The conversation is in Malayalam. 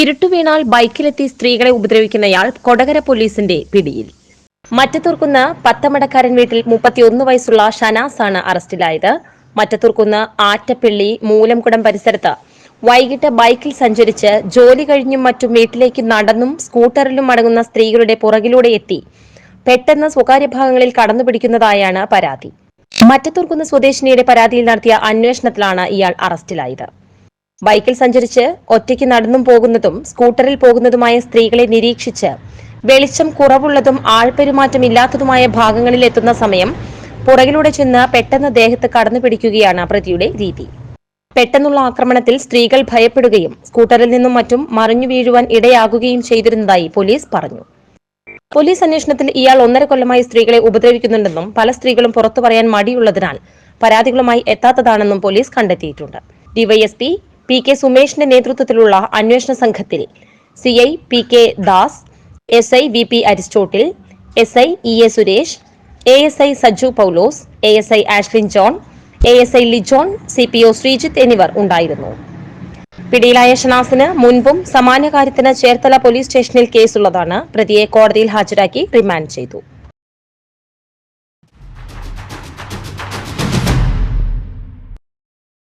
ഇരുട്ടുവീണാൽ ബൈക്കിലെത്തി സ്ത്രീകളെ ഉപദ്രവിക്കുന്നയാൾ കൊടകര പോലീസിന്റെ പിടിയിൽ. മറ്റത്തൂർക്കുന്ന് പത്തമടക്കാരൻ വീട്ടിൽ മുപ്പത്തിയൊന്ന് വയസ്സുള്ള ഷനാസ് ആണ് അറസ്റ്റിലായത്. മറ്റത്തൂർക്കുന്ന് ആറ്റപ്പിള്ളി മൂലംകുടം പരിസരത്ത് വൈകിട്ട് ബൈക്കിൽ സഞ്ചരിച്ച് ജോലി കഴിഞ്ഞും മറ്റും വീട്ടിലേക്ക് നടന്നും സ്കൂട്ടറിലും മടങ്ങുന്ന സ്ത്രീകളുടെ പുറകിലൂടെ എത്തി. പെട്ടെന്ന് സ്വകാര്യ ഭാഗങ്ങളിൽ കടന്നുപിടിക്കുന്നതായാണ് പരാതി. മറ്റത്തൂർക്കുന്ന് സ്വദേശിനിയുടെ പരാതിയിൽ നടത്തിയ അന്വേഷണത്തിലാണ് ഇയാൾ അറസ്റ്റിലായത്. ബൈക്കിൽ സഞ്ചരിച്ച് ഒറ്റയ്ക്ക് നടന്നും പോകുന്നതും സ്കൂട്ടറിൽ പോകുന്നതുമായ സ്ത്രീകളെ നിരീക്ഷിച്ച് വെളിച്ചം കുറവുള്ളതും ആൾപെരുമാറ്റമില്ലാത്തതുമായ ഭാഗങ്ങളിൽ എത്തുന്ന സമയം പുറകിലൂടെ ചെന്ന് പെട്ടെന്ന് ദേഹത്ത് കടന്നു പിടിക്കുകയാണ് പ്രതിയുടെ രീതി. പെട്ടെന്നുള്ള ആക്രമണത്തിൽ സ്ത്രീകൾ ഭയപ്പെടുകയും സ്കൂട്ടറിൽ നിന്നും മറ്റും മറിഞ്ഞു വീഴുവാൻ ഇടയാകുകയും ചെയ്തിരുന്നതായി പോലീസ് പറഞ്ഞു. പോലീസ് അന്വേഷണത്തിൽ ഇയാൾ ഒന്നര കൊല്ലമായി സ്ത്രീകളെ ഉപദ്രവിക്കുന്നുണ്ടെന്നും പല സ്ത്രീകളും പുറത്തു പറയാൻ മടിയുള്ളതിനാൽ പരാതികളുമായി എത്താത്തതാണെന്നും പോലീസ് കണ്ടെത്തിയിട്ടുണ്ട്. ഡിവൈഎസ്പി പി കെ സുമേഷിന്റെ നേതൃത്വത്തിലുള്ള അന്വേഷണ സംഘത്തിൽ C I P K Das S I V P Aristotle S I E A Suresh A S I Saju Paulose A S I Ashlin John A S I Lijon C P O Sreejith എന്നിവർ ഉണ്ടായിരുന്നു. പിടിയിലായ ഷനാസിന് മുൻപും സമാന കാര്യത്തിന് ചേർത്തല പോലീസ് സ്റ്റേഷനിൽ കേസുള്ളതാണ് പ്രതിയെ കോടതിയിൽ ഹാജരാക്കി റിമാൻഡ് ചെയ്തു.